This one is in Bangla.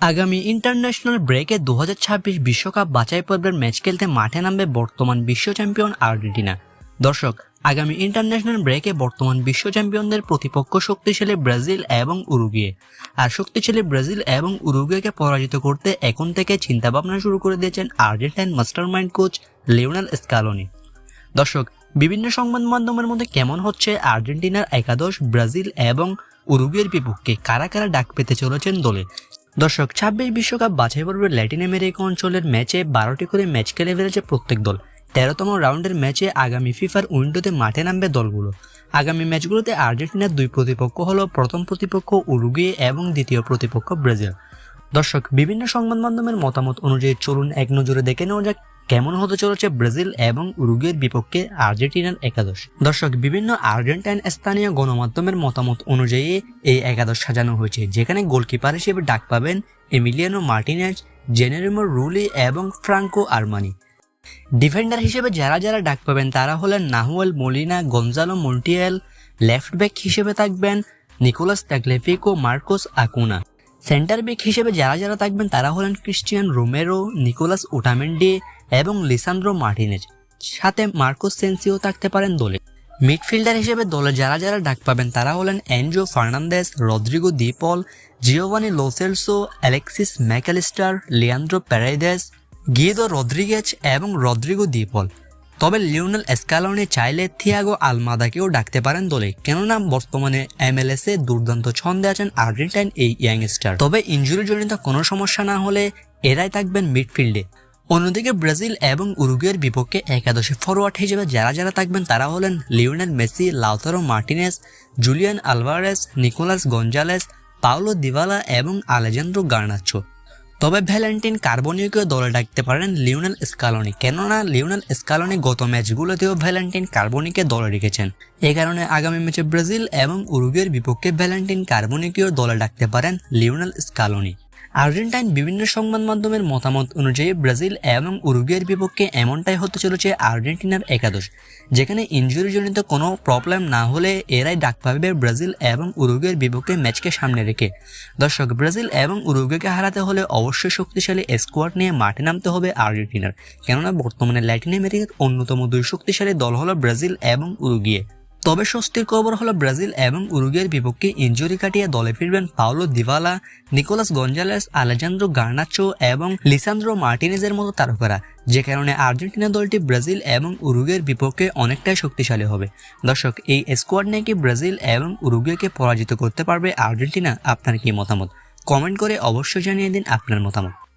আগামী ইন্টারন্যাশনাল ব্রেকে দু বিশ্বকাপ বাছাই পর্বের ম্যাচ খেলতে মাঠে নামবে বর্তমান বিশ্ব চ্যাম্পিয়ন আর্জেন্টিনা। দর্শক, আগামী ইন্টারন্যাশনাল ব্রেকে বর্তমান বিশ্ব চ্যাম্পিয়নদের প্রতিপক্ষ শক্তিশালী ব্রাজিল এবং উরুগুয়ে। আর শক্তিশালী ব্রাজিল এবং উরুগুয়েকে পরাজিত করতে এখন থেকে চিন্তাভাবনা শুরু করে দিয়েছেন Argentine mastermind coach Lionel Scaloni. দর্শক, বিভিন্ন সংবাদ মাধ্যমের মধ্যে কেমন হচ্ছে আর্জেন্টিনার একাদশ, ব্রাজিল এবং উরুগুয়ের বিপক্ষে? কারা কারা ডাক পেতে চলেছেন দলে? দর্শক, ছাব্বিশ বিশ্বকাপ বাছাই পর্বে ল্যাটিন আমেরিকা অঞ্চলের ম্যাচে বারোটি করে ম্যাচ খেলে ফেলেছে প্রত্যেক দল। তেরোতম রাউন্ডের ম্যাচে আগামী ফিফার উইন্ডোতে মাঠে নামবে দলগুলো। আগামী ম্যাচগুলোতে আর্জেন্টিনার দুই প্রতিপক্ষ হলো প্রথম প্রতিপক্ষ উরুগুয়ে এবং দ্বিতীয় প্রতিপক্ষ ব্রাজিল। দর্শক, বিভিন্ন সংবাদ মাধ্যমের মতামত অনুযায়ী চলুন এক নজরে দেখে নেওয়া যাক কেমন হতে চলেছে ব্রাজিল এবং উরুগুয়ের বিপক্ষে আর্জেন্টিনার একাদশ? দর্শক, বিভিন্ন আর্জেন্টাইন স্থানীয় গণমাধ্যমের মতামত অনুযায়ী এই একাদশ সাজানো হয়েছে, যেখানে গোলকিপার হিসেবে ডাক পাবেন এমিলিয়ানো মার্টিনেজ, জেনেরিমো রুলি এবং ফ্রাঙ্কো আরমানি। ডিফেন্ডার হিসেবে যারা যারা ডাক পাবেন, তারা হলেন Nahuel, Molina Gonzalo Montiel, left back হিসেবে থাকবেন Nicolas Tagliafico Marcos Acuna. Centre back হিসেবে যারা যারা থাকবেন, তারা হলেন ক্রিস্টিয়ান রোমেরো, নিকোলাস ওটামেন্ডি এবং লিসান্দ্রো মার্টিনেজ। সাথে মার্কোস সেন্সিও থাকতে পারেন দলে। মিডফিল্ডার হিসেবে দলে যারা যারা ডাক পাবেন তারা হলেন Enzo Fernandez Rodrigo De Paul, Giovani Lo Celso, Alexis Mac Allister, Leandro Paredes Guido Rodriguez এবং রদ্রিগো দিপল। তবে লিওনেল এসকালনে চাইলে থিয়াগো আলমাদাকেও ডাকতে পারেন দলে। কেননা বর্তমানে এমএলএস এ দুর্দান্ত ছন্দে আছেন আর্জেন্টাইন এই ইয়াংস্টার। তবে ইঞ্জুরি জনিত কোনো সমস্যা না হলে এরাই থাকবেন মিডফিল্ডে। অন্যদিকে ব্রাজিল এবং উরুগুয়ের বিপক্ষে একাদশে ফরওয়ার্ড হিসেবে যারা যারা থাকবেন তারা হলেন Lionel Messi, Lautaro Martinez, Julian Alvarez, Nicolas Gonzalez, Paulo Dybala এবং আলেজান্দ্রো গার্নাচ্ছো তবে ভ্যালেন্টিন কার্বনিওকেও দলে ডাকতে পারেন লিওনেল স্কালনি। কেননা লিওনেল স্কালনি গত ম্যাচগুলোতেও ভ্যালেন্টিন কার্বনিকে দলে রেখেছেন। এ কারণে আগামী ম্যাচে ব্রাজিল এবং উরুগুয়ের বিপক্ষে ভ্যালেন্টিন কার্বনিকেও দলে ডাকতে পারেন লিওনেল স্কালনি। আর্জেন্টাইন বিভিন্ন সংবাদ মাধ্যমের মতামত অনুযায়ী ব্রাজিল এবং উরুগুয়ের বিপক্ষে এমনটাই হতে চলেছে আর্জেন্টিনার একাদশ, যেখানে ইঞ্জুরিজনিত কোনো প্রবলেম না হলে এরাই ডাক পাবে ব্রাজিল এবং উরুগুয়ের বিপক্ষে ম্যাচকে সামনে রেখে। দর্শক, ব্রাজিল এবং উরুগুয়েকে হারাতে হলে অবশ্যই শক্তিশালী স্কোয়াড নিয়ে মাঠে নামতে হবে আর্জেন্টিনার। কেননা, বর্তমানে ল্যাটিন আমেরিকার অন্যতম দুই শক্তিশালী দল হলো ব্রাজিল এবং উরুগুয়ে। তবে স্বস্তির খবর হলো ব্রাজিল এবং উরুগের বিপক্ষে ইঞ্জুরি কাটিয়ে দলে ফিরবেন Paulo Dybala Nicolas Gonzalez, Alejandro Garnacho এবং লিসান্দ্রো মার্টিনেজের মতো তারকারা। যে কারণে আর্জেন্টিনা দলটি ব্রাজিল এবং উরুগের বিপক্ষে অনেকটাই শক্তিশালী হবে। দর্শক, এই স্কোয়াড নিয়ে কি ব্রাজিল এবং উরুগুয়েকে পরাজিত করতে পারবে আর্জেন্টিনা? আপনার কি মতামত? কমেন্ট করে অবশ্যই জানিয়ে দিন আপনার মতামত।